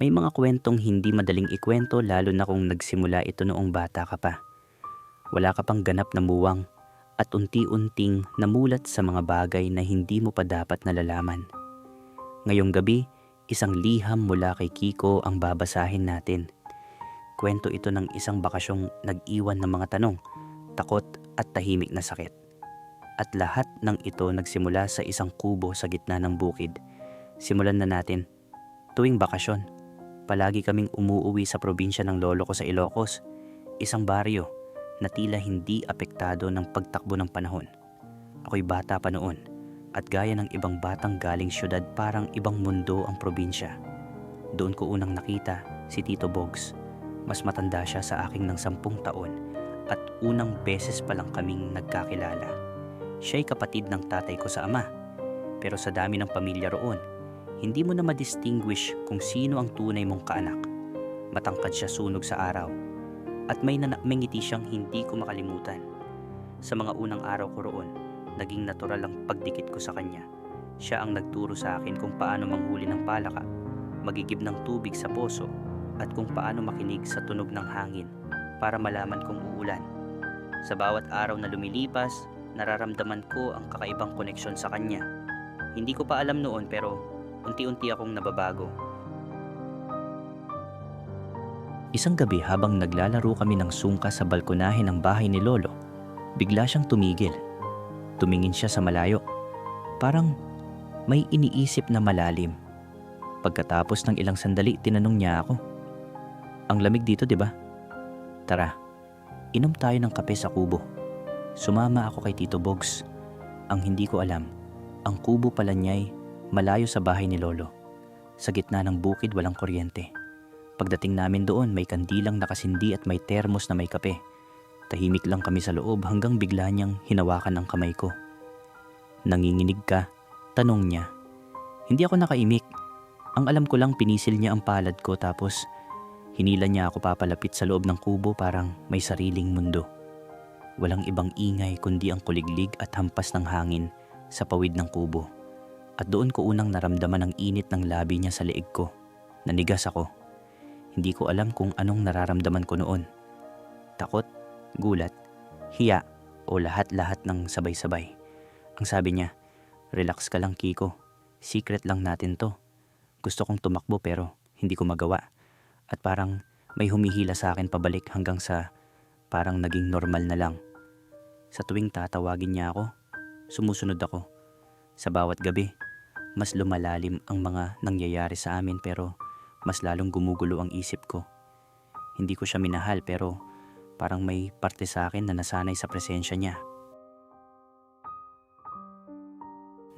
May mga kwentong hindi madaling ikwento lalo na kung nagsimula ito noong bata ka pa. Wala ka pang ganap na muwang at unti-unting namulat sa mga bagay na hindi mo pa dapat nalalaman. Ngayong gabi, isang liham mula kay Kiko ang babasahin natin. Kwento ito ng isang bakasyong nag-iwan ng mga tanong, takot at tahimik na sakit. At lahat ng ito nagsimula sa isang kubo sa gitna ng bukid. Simulan na natin. Tuwing bakasyon, palagi kaming umuuwi sa probinsya ng lolo ko sa Ilocos, isang baryo na tila hindi apektado ng pagtakbo ng panahon. Ako'y bata pa noon at gaya ng ibang batang galing syudad parang ibang mundo ang probinsya. Doon ko unang nakita si Tito Bogs. Mas matanda siya sa aking ng sampung taon at unang beses pa lang kaming nagkakilala. Siya'y kapatid ng tatay ko sa ama. Pero sa dami ng pamilya roon, hindi mo na ma-distinguish kung sino ang tunay mong kaanak. Matangkad siya sunog sa araw. At may, nana- may ngiti siyang hindi ko makalimutan. Sa mga unang araw ko roon, naging natural ang pagdikit ko sa kanya. Siya ang nagturo sa akin kung paano manghuli ng palaka, magigib ng tubig sa poso, at kung paano makinig sa tunog ng hangin para malaman kung uulan. Sa bawat araw na lumilipas, nararamdaman ko ang kakaibang koneksyon sa kanya. Hindi ko pa alam noon pero unti-unti akong nababago. Isang gabi habang naglalaro kami ng sungka sa balkonahe ng bahay ni Lolo, bigla siyang tumigil. Tumingin siya sa malayo. Parang may iniisip na malalim. Pagkatapos ng ilang sandali, tinanong niya ako. Ang lamig dito, di ba? Tara, inom tayo ng kape sa kubo. Sumama ako kay Tito Bogs. Ang hindi ko alam, ang kubo pala niya'y malayo sa bahay ni Lolo. Sa gitna ng bukid walang kuryente. Pagdating namin doon may kandilang nakasindi at may termos na may kape. Tahimik lang kami sa loob hanggang bigla niyang hinawakan ang kamay ko. Nanginginig ka? Tanong niya. Hindi ako nakaimik. Ang alam ko lang pinisil niya ang palad ko tapos hinila niya ako papalapit sa loob ng kubo parang may sariling mundo. Walang ibang ingay kundi ang kuliglig at hampas ng hangin sa pawid ng kubo. At doon ko unang naramdaman ang init ng labi niya sa leeg ko. Nanigas ako. Hindi ko alam kung anong nararamdaman ko noon. Takot, gulat, hiya o lahat-lahat ng sabay-sabay. Ang sabi niya, relax ka lang Kiko. Secret lang natin to. Gusto kong tumakbo pero hindi ko magawa. At parang may humihila sa akin pabalik hanggang sa parang naging normal na lang. Sa tuwing tatawagin niya ako, sumusunod ako. Sa bawat gabi, mas lumalalim ang mga nangyayari sa amin pero mas lalong gumugulo ang isip ko. Hindi ko siya minahal pero parang may parte sa akin na nasanay sa presensya niya.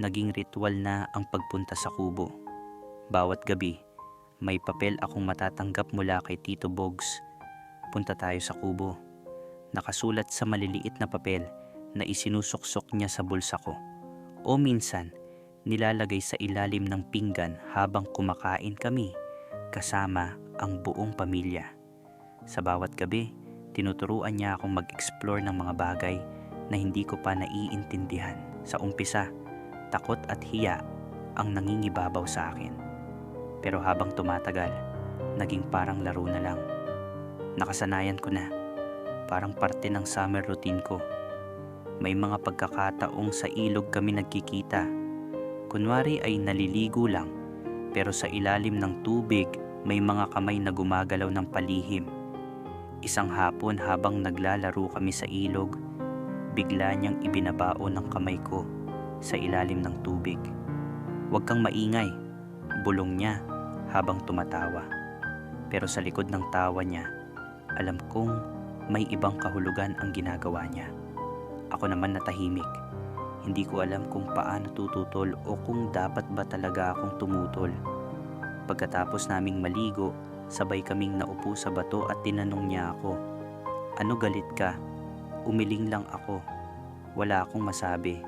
Naging ritual na ang pagpunta sa kubo. Bawat gabi, may papel akong matatanggap mula kay Tito Bogs. Punta tayo sa kubo. Nakasulat sa maliliit na papel na isinusuksok niya sa bulsa ko. O minsan, nilalagay sa ilalim ng pinggan habang kumakain kami kasama ang buong pamilya. Sa bawat gabi, tinuturuan niya akong mag-explore ng mga bagay na hindi ko pa naiintindihan. Sa umpisa, takot at hiya ang nangingibabaw sa akin. Pero habang tumatagal, naging parang laro na lang. Nakasanayan ko na. Parang parte ng summer routine ko. May mga pagkakataong sa ilog kami nagkikita. Kunwari ay naliligo lang, pero sa ilalim ng tubig may mga kamay na gumagalaw ng palihim. Isang hapon habang naglalaro kami sa ilog, bigla niyang ibinabao ng kamay ko sa ilalim ng tubig. Huwag kang maingay, bulong niya habang tumatawa. Pero sa likod ng tawa niya, alam kong may ibang kahulugan ang ginagawa niya. Ako naman natahimik. Hindi ko alam kung paano tututol o kung dapat ba talaga akong tumutol. Pagkatapos naming maligo, sabay kaming naupo sa bato at tinanong niya ako, Ano galit ka? Umiling lang ako. Wala akong masabi.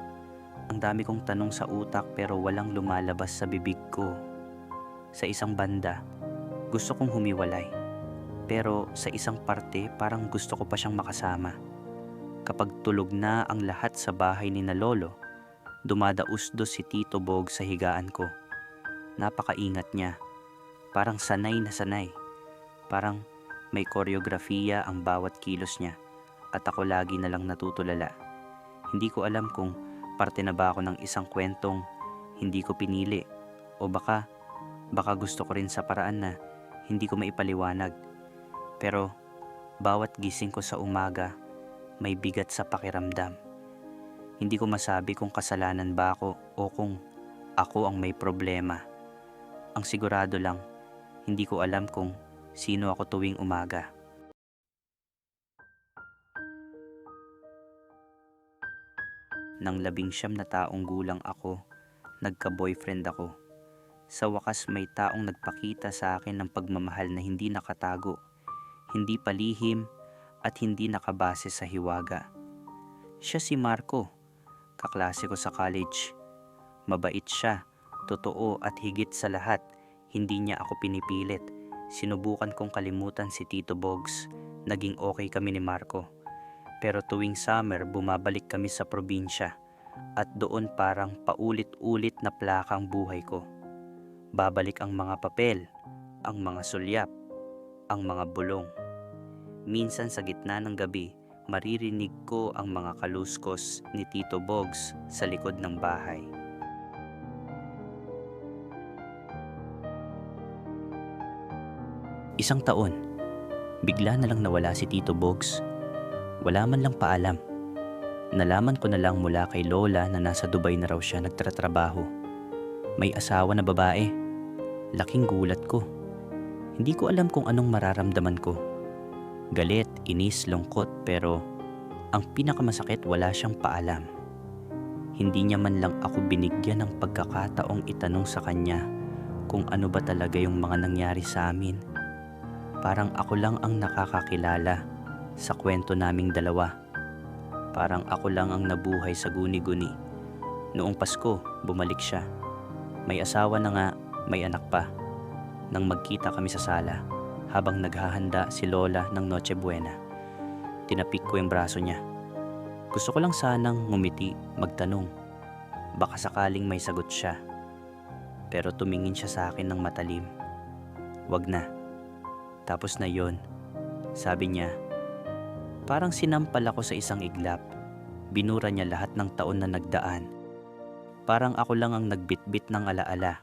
Ang dami kong tanong sa utak pero walang lumalabas sa bibig ko. Sa isang banda, gusto kong humiwalay. Pero sa isang parte parang gusto ko pa siyang makasama. Kapag tulog na ang lahat sa bahay ni na Lolo, dumadausdos si Tito Bog sa higaan ko. Napakaingat niya. Parang sanay na sanay. Parang may koreografiya ang bawat kilos niya at ako lagi na lang natutulala. Hindi ko alam kung parte na ba ako ng isang kwentong hindi ko pinili o baka baka gusto ko rin sa paraan na hindi ko maipaliwanag. Pero bawat gising ko sa umaga may bigat sa pakiramdam. Hindi ko masabi kung kasalanan ba ako o kung ako ang may problema. Ang sigurado lang, hindi ko alam kung sino ako tuwing umaga. Nang labing siyam na taong gulang ako, nagka-boyfriend ako. Sa wakas may taong nagpakita sa akin ng pagmamahal na hindi nakatago, hindi palihim at hindi nakabase sa hiwaga. Siya si Marco, kaklase ko sa college. Mabait siya, totoo at higit sa lahat, hindi niya ako pinipilit. Sinubukan kong kalimutan si Tito Bogs. Naging okay kami ni Marco. Pero tuwing summer, bumabalik kami sa probinsya at doon parang paulit-ulit na plakang buhay ko. Babalik ang mga papel, ang mga sulyap, ang mga bulong. Minsan sa gitna ng gabi, maririnig ko ang mga kaluskos ni Tito Bogs sa likod ng bahay. Isang taon, bigla na lang nawala si Tito Bogs. Wala man lang paalam. Nalaman ko na lang mula kay Lola na nasa Dubai na raw siya nagtatrabaho. May asawa na babae. Laking gulat ko. Hindi ko alam kung anong mararamdaman ko. Galit, inis, lungkot pero ang pinakamasakit wala siyang paalam. Hindi niya man lang ako binigyan ng pagkakataong itanong sa kanya kung ano ba talaga yung mga nangyari sa amin. Parang ako lang ang nakakakilala sa kwento naming dalawa. Parang ako lang ang nabuhay sa guni-guni. Noong Pasko, bumalik siya. May asawa na nga, may anak pa. Nang magkita kami sa sala, habang naghahanda si Lola ng Noche Buena. Tinapik ko yung braso niya. Gusto ko lang sanang ngumiti, magtanong. Baka sakaling may sagot siya. Pero tumingin siya sa akin ng matalim. Wag na. Tapos na yon. Sabi niya, parang sinampal ako sa isang iglap. Binura niya lahat ng taon na nagdaan. Parang ako lang ang nagbitbit ng alaala.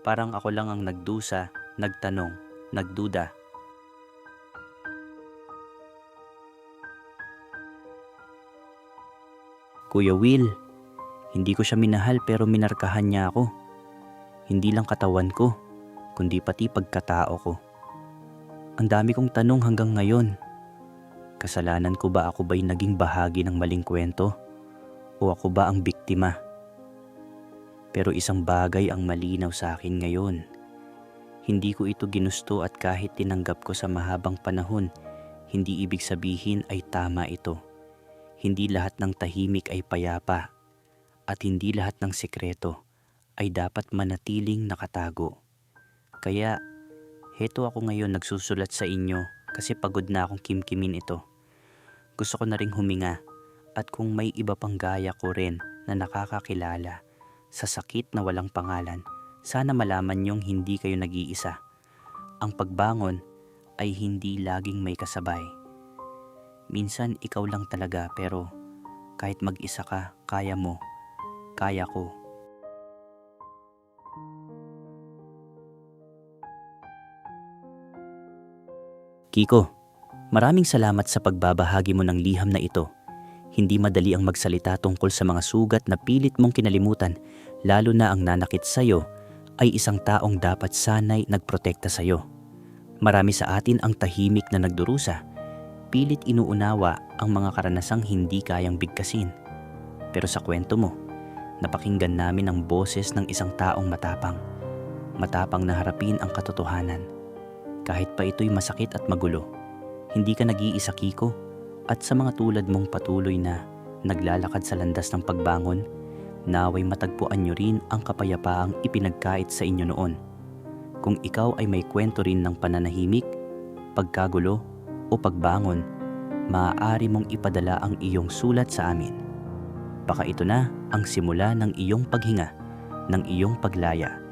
Parang ako lang ang nagdusa, nagtanong, nagduda. Kuya Will, hindi ko siya minahal pero minarkahan niya ako. Hindi lang katawan ko, kundi pati pagkatao ko. Ang dami kong tanong hanggang ngayon. Kasalanan ko ba ako ba'y naging bahagi ng maling kwento? O ako ba ang biktima? Pero isang bagay ang malinaw sa akin ngayon. Hindi ko ito ginusto at kahit tinanggap ko sa mahabang panahon, hindi ibig sabihin ay tama ito. Hindi lahat ng tahimik ay payapa at hindi lahat ng sekreto ay dapat manatiling nakatago. Kaya heto ako ngayon nagsusulat sa inyo kasi pagod na akong kimkimin ito. Gusto ko na ring huminga at kung may iba pang gaya ko rin na nakakakilala sa sakit na walang pangalan, sana malaman niyong hindi kayo nag-iisa. Ang pagbangon ay hindi laging may kasabay. Minsan ikaw lang talaga pero kahit mag-isa ka, kaya mo, kaya ko. Kiko, maraming salamat sa pagbabahagi mo ng liham na ito. Hindi madali ang magsalita tungkol sa mga sugat na pilit mong kinalimutan, lalo na ang nanakit sa'yo ay isang taong dapat sanay nagprotekta sa'yo. Marami sa atin ang tahimik na nagdurusa, pilit inuunawa ang mga karanasang hindi kayang bigkasin. Pero sa kwento mo, napakinggan namin ang boses ng isang taong matapang. Matapang na harapin ang katotohanan. Kahit pa ito'y masakit at magulo. Hindi ka nag-iisa Kiko at sa mga tulad mong patuloy na naglalakad sa landas ng pagbangon, naway matagpuan nyo rin ang kapayapaang ipinagkait sa inyo noon. Kung ikaw ay may kwento rin ng pananahimik, pagkagulo o pagbangon, maaari mong ipadala ang iyong sulat sa amin. Baka ito na ang simula ng iyong paghinga, ng iyong paglaya.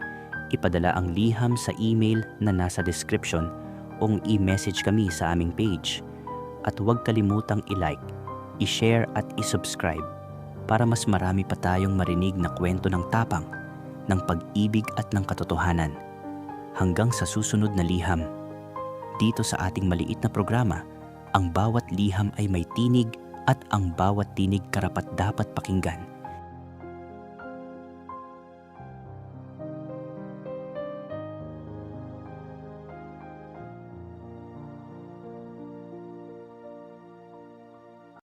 ipadala ang liham sa email na nasa description o i-message kami sa aming page. At huwag kalimutang i-like, i-share at i-subscribe para mas marami pa tayong marinig na kwento ng tapang, ng pag-ibig at ng katotohanan. Hanggang sa susunod na liham. Dito sa ating maliit na programa, ang bawat liham ay may tinig at ang bawat tinig karapat dapat pakinggan